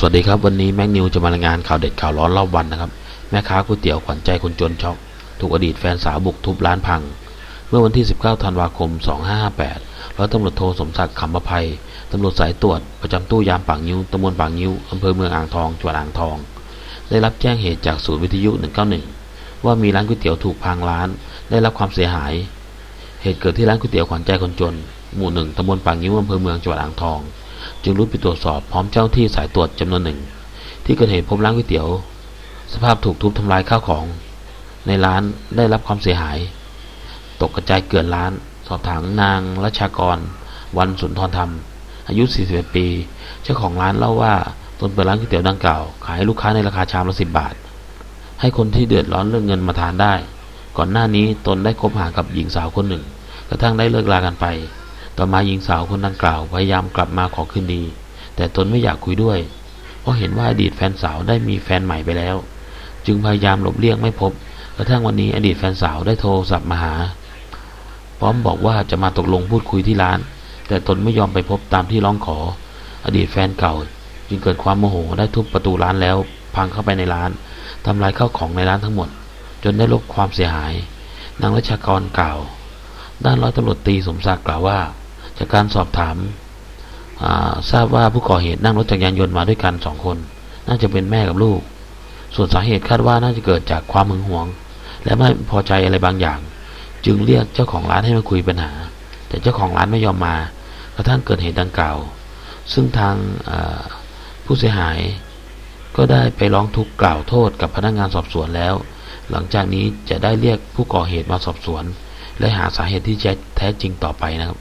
สวัสดีครับวันนี้แม็กนิวจะมารายงานข่าวเด็ดข่าวร้อนรอบวันนะครับ แม่ค้าก๋วยเตี๋ยวขวัญใจคนจนช็อกถูกอดีตแฟนสาวบุกทุบร้านพัง เมื่อวันที่ 19 ธันวาคม 2558ร้อยตำรวจโทสมศักดิ์ขำประภัยตำรวจสายตรวจประจำตู้ยามปากนิ้วตำบลปากนิ้วอำเภอเมืองอ่างทองจังหวัดอ่างทอง ได้รับแจ้งเหตุจากศูนย์วิทยุ 191 ว่ามีร้านก๋วยเตี๋ยวถูกพังร้าน ได้รับความเสียหาย เหตุเกิดที่ร้านก๋วยเตี๋ยวขวัญใจคนจน หมู่หนึ่งตำบลปากนิ้วอำเภอเมืองจังหวัดอ่างทอง จึงรุดไปตรวจสอบพร้อมเจ้าที่สายตรวจจำนวนหนึ่ง ที่เกิดเหตุพบร้านก๋วยเตี๋ยว สภาพถูกทุบทำลายข้าวของ ในร้านได้รับความเสียหาย ตกกระจายเกลื่อนร้าน สอบถามนางรัชากร วันสุนทรธรรม อายุ 41 ปี เจ้าของร้านเล่าว่าตนเปิดร้านก๋วยเตี๋ยวดังกล่าว ขายให้ลูกค้าในราคาชามละสิบบาท ให้คนที่เดือดร้อนเรื่องเงินมาทานได้ ก่อนหน้านี้ตนได้คบหากับหญิงสาวคนหนึ่ง กระทั่งได้เลิกลากันไป ต่อมาหญิงสาวคนดังกล่าวพยายามกลับมาขอคืนดี แต่ตนไม่อยากคุยด้วย เพราะเห็นว่าอดีตแฟนสาวได้มีแฟนใหม่ไปแล้ว จึงพยายามหลบเลี่ยงไม่พบกระทั่งวันนี้อดีตแฟนสาวได้โทรศัพท์มาหา พร้อมบอกว่าจะมาตกลงพูดคุยที่ร้าน แต่ตนไม่ยอมไปพบตามที่ร้องขอ อดีตแฟนเก่า จึงเกิดความโมโหได้ทุบประตูร้านแล้ว พังเข้าไปในร้านทำลายข้าวของในร้านทั้งหมด จนได้รับความเสียหาย นางรัชากรกล่าว ด้านร้อยตำรวจตรีสมศักดิ์กล่าวว่า จากการสอบถามาทราบว่าผู้ก่อเหตุนั่งรถจักรยานยนต์มาด้วยกันสองคน น่าจะเป็นแม่กับลูก ส่วนสาเหตุคาดว่าน่าจะเกิดจากความหึงหวง และไม่พอใจอะไรบางอย่าง จึงเรียกเจ้าของร้านให้มาคุยปัญหา แต่เจ้าของร้านไม่ยอมมากระทั่งเกิดเหตุดังกล่าว ซึ่งทางาผู้เสียหายก็ได้ไปร้องทุกข์กล่าวโทษกับพนักงานสอบสวนแล้ว หลังจากนี้จะได้เรียกผู้ก่อเหตุมาสอบสวน และหาสาเหตุที่แท้จริงต่อไปนะครับ